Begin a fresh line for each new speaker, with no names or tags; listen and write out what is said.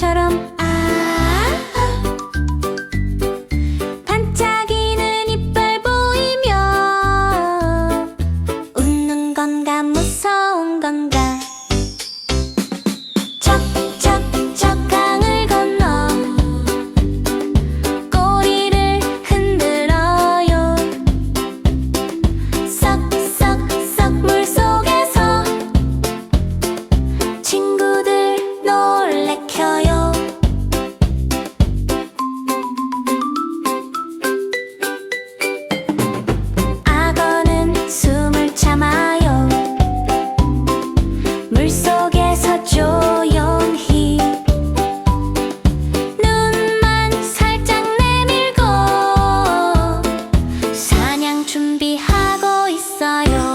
çarım さよ。